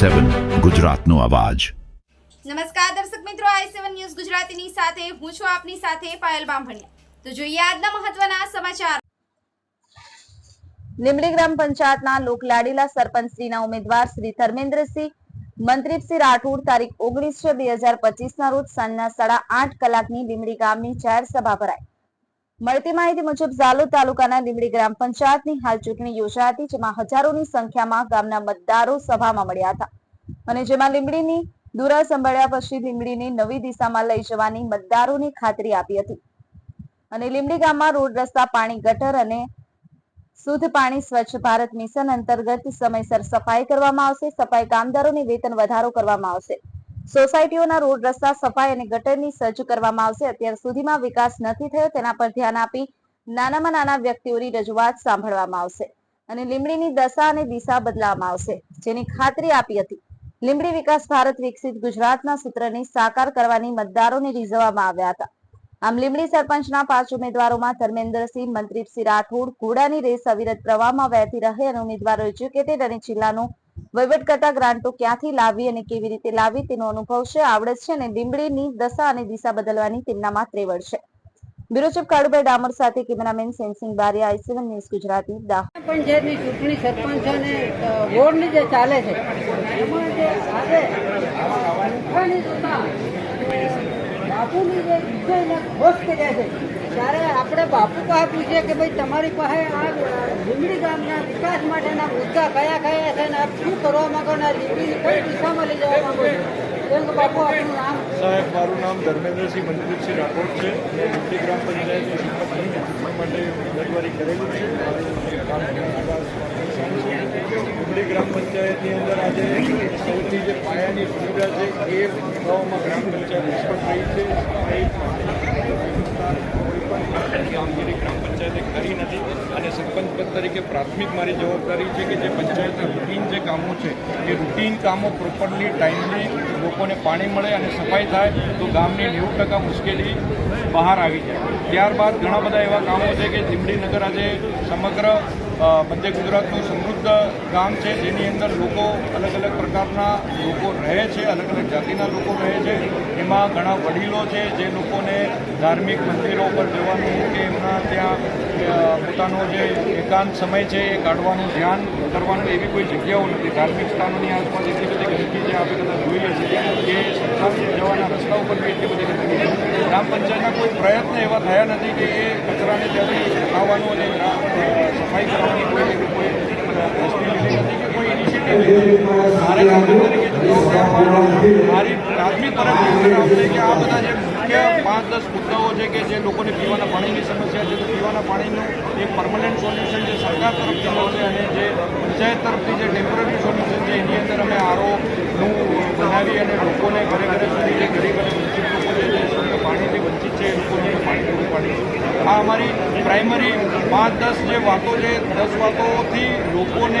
સેવન ગુજરાતનો અવાજ. નમસ્કાર દર્શક મિત્રો આઈ સેવન ન્યૂઝ ગુજરાતીની સાથે હું છું આપની સાથે પાયલ બામભણિયા. તો જોઈએ આજના મહત્વના સમાચાર. લીમડી ગ્રામ પંચાયતના લોકલાડીલા સરપંચ શ્રીના ઉમેદવાર શ્રી ધર્મેન્દ્રસિંહ મંત્રીપસિંહ રાઠોડ તારીખ ઓગણીસ છ બે હજાર પચીસના રોજ સાંજના સાડા આઠ કલાકની લીમડી ગામની જાહેર સભા ભરાઈ. મળતી માહિતી મુજબ ઝાલોદ તાલુકાના લીમડી ગ્રામ પંચાયતની હાલ ચૂંટણી યોજાઈ હતી, જેમાં હજારોની સંખ્યામાં ગામના મતદારો સભામાં મળ્યા હતા. અને જેમાં લીમડીની દુરા સંભાળ્યા પછી લીમડીને નવી દિશામાં લઈ જવાની મતદારોની ખાતરી આપી હતી. અને લીમડી ગામમાં રોડ, રસ્તા, પાણી, ગટર અને શુદ્ધ પાણી, સ્વચ્છ ભારત મિશન અંતર્ગત સમયસર સફાઈ કરવામાં આવશે. સફાઈ કામદારોને વેતન વધારો કરવામાં આવશે. સોસાયટીઓના રોડ રસ્તા, સફાઈ અને ગટરની સજ્જ કરવામાં આવશે. અત્યાર સુધીમાં વિકાસ નથી થયો, તેના પર ધ્યાન આપી નાનામાં નાના વ્યક્તિઓની રજૂઆત સાંભળવામાં આવશે અને લીમડીની દશા અને દિશા બદલાવામાં આવશે. જેની ખાતરી આપી હતી. લીંબડી વિકાસ ભારત વિકસિત ગુજરાતના સૂત્રને સાકાર કરવાની મતદારોને રીઝવવામાં આવ્યા હતા. આમ લીંબડી સરપંચના પાંચ ઉમેદવારોમાં ધર્મેન્દ્રસિંહ મંત્રીસિંહ રાઠોડ, ઘોડાની રેસ અવિરત પ્રવાહમાં વહેતી રહે અને ઉમેદવારો એજ્યુકેટેડ અને જિલ્લાનો વહીવટ કરતા ગ્રાન્ટો ક્યાંથી લાવી અને કેવી રીતે લાવી તેનો અનુભવ છે? આવડત છે અને લીમડીની દશા અને દિશા બદલવાની તેમનામાં ત્રેવડ છે. બ્યુરો ચીફ કાળુભાઈ ડામર સાથે cameraman Sensing Baria I seven news Gujarati Dahod. પંચાયતની ચૂંટણી સરપંચ અને અ, વોર્ડની જે ચાલે છે એમાં જે આજે બાપુની જે વિષયને ખોશ કર્યા છે. ત્યારે આપણે બાપુ પાસે પૂછીએ કે ભાઈ, તમારી પાસે આ લીંબડી ગામના વિકાસ માટેના મુદ્દા કયા કયા છે અને આપ શું કરવા માંગો ને આ લીંબડીની કઈ દિશામાં લઈ જવા માંગો બાપુ નામ? સાહેબ, મારું નામ ધર્મેન્દ્રસિંહ મંદિરસિંહ રાઠોડ છે. મેં મોટી ગ્રામ પંચાયતની માટે ઉમેદવારી કરેલી છે. મોટી ગ્રામ પંચાયતની અંદર આજે સૌથી જે પાયાની સુવિધા છે એ ગામમાં ગ્રામ પંચાયત નિષ્ફળ રહી છે. કામગીરી ગ્રામ પંચાયતે કરી નથી અને સરપંચ પદ તરીકે પ્રાથમિક મારી જવાબદારી છે કે જે પંચાયતના રૂટીન જે કામો છે, એ રૂટીન કામો પ્રોપરલી ટાઈમલી લોકોને પાણી મળે અને સફાઈ થાય, તો ગામની નેવું ટકા મુશ્કેલી બહાર આવી જાય. ત્યારબાદ ઘણા બધા એવા કામો છે કે નગર આજે સમગ્ર મધ્ય ગુજરાતનું સમૃદ્ધ ગામ છે. જેની અંદર લોકો અલગ અલગ પ્રકારના લોકો રહે છે, અલગ અલગ જાતિના લોકો રહે છે. એમાં ઘણા વડીલો છે જે લોકોને ધાર્મિક મંદિરો પર જવાનું કે એમના ત્યાં પોતાનો જે એકાંત સમય છે એ કાઢવાનું ધ્યાન કરવાનું એવી કોઈ જગ્યાઓ નથી ધાર્મિક સ્થાનોની આસપાસ એટલી બધી ગંદકી જે આપણે બધા જોઈએ છીએ કે સરકારી જવાના રસ્તા ઉપર બી એટલી બધી ગંદકી છે ગ્રામ પંચાયતના કોઈ પ્રયત્ન એવા થયા નથી કે એ કચરાને ત્યાંથી ઉઠાવવાનું અને સફાઈ કરવાની કોઈ કોઈ દ્રષ્ટિ લીધી નથી કે કોઈ ઇનિશિયેટિવ. મારે મારી પ્રાથમિક તરફ એ આવશે કે આ બધા જે મુખ્ય પાંચ દસ મુદ્દાઓ છે કે જે લોકોને પીવાના પાણીની સમસ્યા છે, તો પીવાના પાણીનું એક પરમનન્ટ સોલ્યુશન જે સરકાર તરફ જવાનું છે અને પંચાયત તરફથી જે ટેમ્પરરી સોલ્યુશન છે, એની અંદર અમે આરોનું બનાવી અને લોકોને ઘરે ઘરે સુધી જે ગરીબ અને વંચિત લોકો જે પાણીથી વંચિત છે, એ લોકોને પાણી પૂરું પાડીશું આ અમારી પ્રાઇમરી પાંચ દસ જે વાતો છે, દસ વાતોથી લોકોને